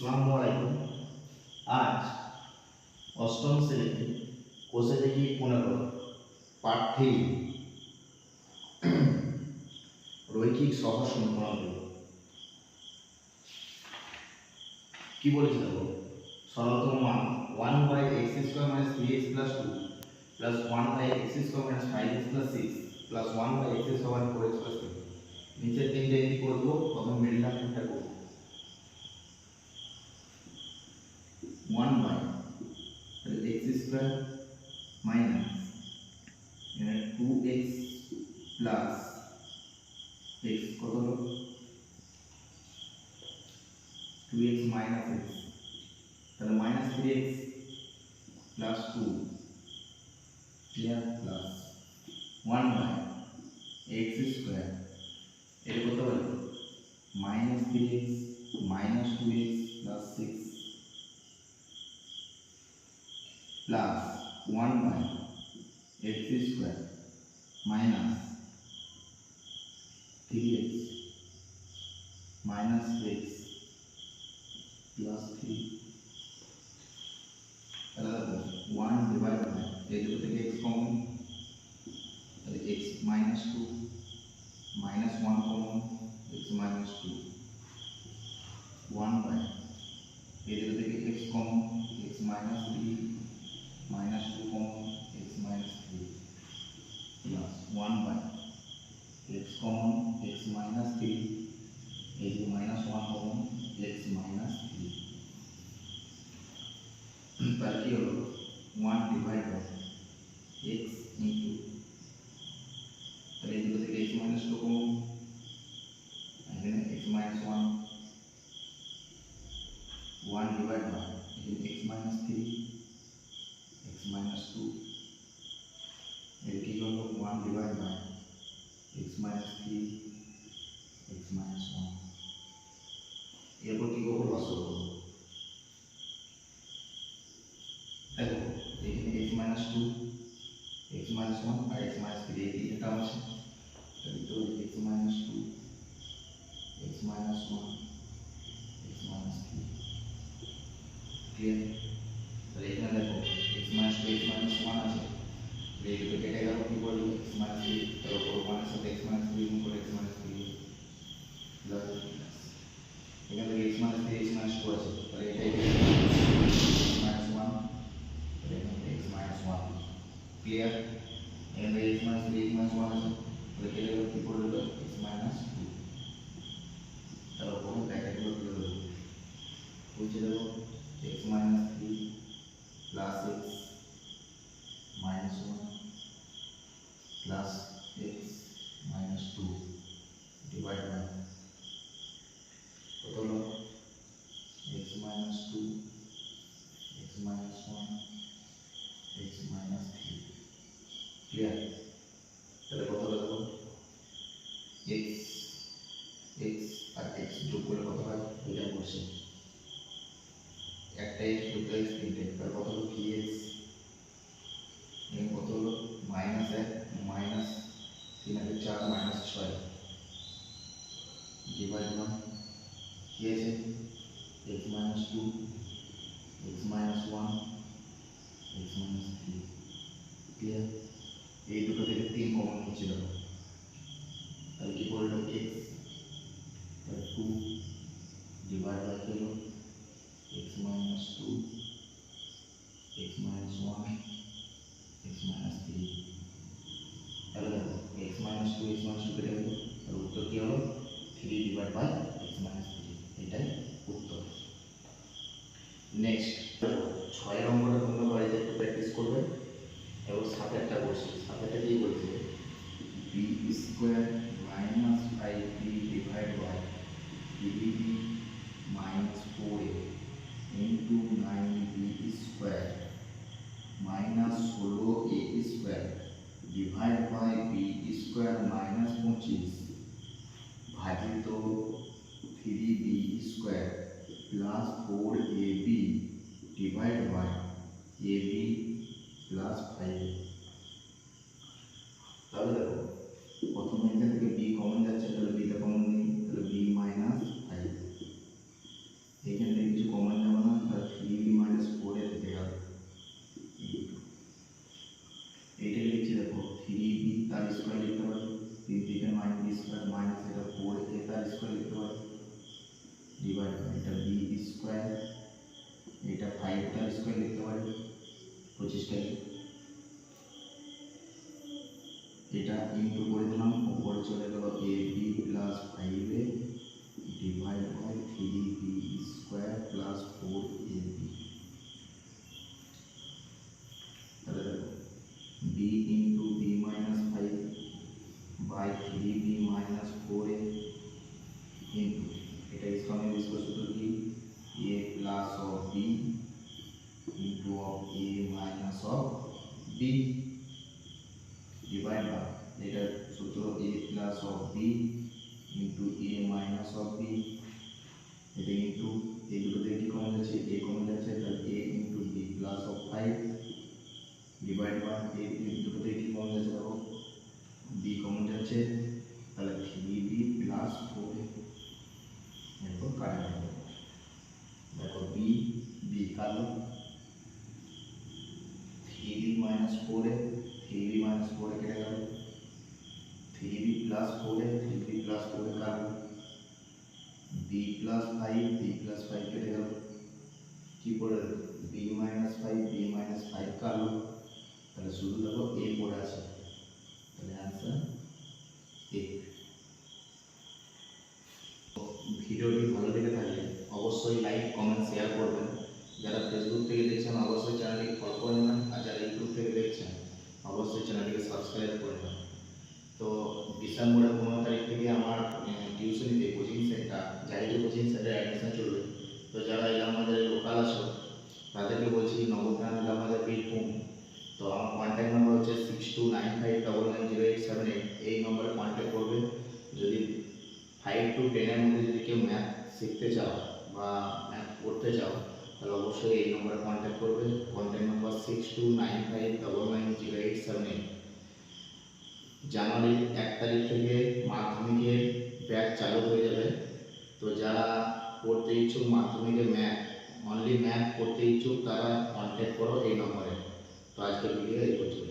আসসালামু আলাইকুম আজ অষ্টম শ্রেণীতে কোষে দেখি পনেরো। থ্রি রৈখিক সহ সমীকরণগুলো কি বলেছে দেখো? সরলতম মান one by x square minus three x plus two plus one by x square minus five x plus six plus one by x square four x plus নিচের তিনটে এটি করব? প্রথম middle two x minus x তাহলে minus three x plus two clear plus one by x square এটা কত হলো minus three x minus two x plus six plus one by x square minus three x minus x plus three তাহলে দেখো one divide by এই দুটো থেকে x common তাহলে x minus two minus one common x minus two one by এই দুটো থেকে x common x minus three minus 2 common x minus 3 plus 1 by x common x minus 3 is minus 1 common let's minus 3 बल्कि और 1 divide by x into तरह जो देखिए x minus 2 को and then x minus 1 1 divided by again x minus 3 x minus 2 एल्टी को हम लोग 1 divide by x minus 3 x minus 1 Rasul Eh, ini X minus 2, X minus 1, atau X minus 3, ini kita tahu sih. Jadi itu X minus 2, X minus 1, X minus 3. Clear? Jadi ini ada X minus 2, X minus 1 aja. Jadi kita kita kalau kita buat X minus 3, kalau kita buat X minus 3, kita buat X minus 3. Minus three x minus two હશે તો એ થઈ ગયું minus one તો એનું x minus one clear એમ x minus three x minus one હશે તો એ કેટલે વખતે પડેલો એક્સ માઇનસ ટુ ચાલો કોનું બ્રેકેટ લખેલું પૂછી દો x minus three plus x minus one plus x minus two divide by 2, x minus 1, x minus 3. Clear? Clear এই দুটো থেকে তিন কমন হচ্ছিল। তাহলে কি করল এক্স টু ডিভাইড বাই হলো x minus 2 x minus 1 x minus 3 তাহলে দেখো এক্স minus 2 x minus 2 কেটে গেল। তাহলে উত্তর কি হলো? Three divide by x minus 3 এটাই উত্তর। নেক্সট ছয় নম্বরে তোমরা বাড়িতে একটু প্র্যাকটিস করবে। এবং সাথে একটা বসে, সাথে একটা কি বলছে b square minus five b divide by b minus four a into nine b square minus ষোলো a square divide by b square minus পঁচিশ ভাজিত three b square plus four a b divide by a b plus five তাহলে দেখো, প্রথমে এখান থেকে B common যাচ্ছে, তাহলে বিটা কমন নেই, তাহলে বি মাইনাস ফাইভ এখান থেকে কিছু কমন যাবে না, তাহলে থ্রি বি মাইনাস এ থেকে গেল। এইটাকে লিখছি দেখো থ্রি বি তার স্কোয়ার লিখতে পারি। তিন থেকে মাইনাস স্কোয়ার মাইনাস এটা ফোর এ তার স্কোয়ার লিখতে পারি। ডিভাইড এটা বি স্কোয়ার এটা ফাইভ তার স্কোয়ার লিখতে পারি। পঁচিশটাকে ইন্টু করে দিলাম উপরে চলে গেল A B plus five A divide by three B square plus four A B তাহলে দেখো B into B minus five by three B minus four A into এটা ইসলামে বিস্কুট সূত্র কি A plus of B into of A minus of B plus four কাটলো b plus five b plus five কেটে গেল কি পড়ে b minus five b minus five কাটলো তাহলে শুধু দেখো এ পড়ে আছে। তাহলে অ্যান্সার এ ভিডিওটি ভালো লেগে থাকলে অবশ্যই লাইক কমেন্ট শেয়ার করবেন। যারা ফেসবুক থেকে দেখছেন, অবশ্যই চ্যানেলটি ফলো করে নেবেন। আর যারা ইউটিউব থেকে দেখছেন, অবশ্যই চ্যানেলটিকে সাবস্ক্রাইব করে নেবেন। ডিসেম্বরের পনেরো তারিখ থেকে আমার টিউশনিতে কোচিং সেন্টার জাহিদি কোচিং সেন্টারে অ্যাডমিশন চলবে। তো যারা আমাদের লোকাল আছো তাদেরকে বলছি নবগ্রাম আমাদের বীরভূম তো আমার কন্ট্যাক্ট নাম্বার হচ্ছে six two nine five double nine zero eight seven eight এই নম্বরে কন্ট্যাক্ট করবে। যদি ফাইভ টু টেনের মধ্যে যদি কেউ ম্যাথ শিখতে চাও বা ম্যাথ পড়তে চাও, তাহলে অবশ্যই এই নম্বরে কন্ট্যাক্ট করবে। Contact number six two nine five double nine zero eight seven eight জানুয়ারির এক তারিখ থেকে মাধ্যমিকের ব্যাচ চালু হয়ে যাবে। তো যারা পড়তে ইচ্ছুক মাধ্যমিকের ম্যাথ অনলি ম্যাথ পড়তে ইচ্ছুক তারা কন্ট্যাক্ট করো এই নম্বরে। তো আজকের ভিডিও এই পর্যন্ত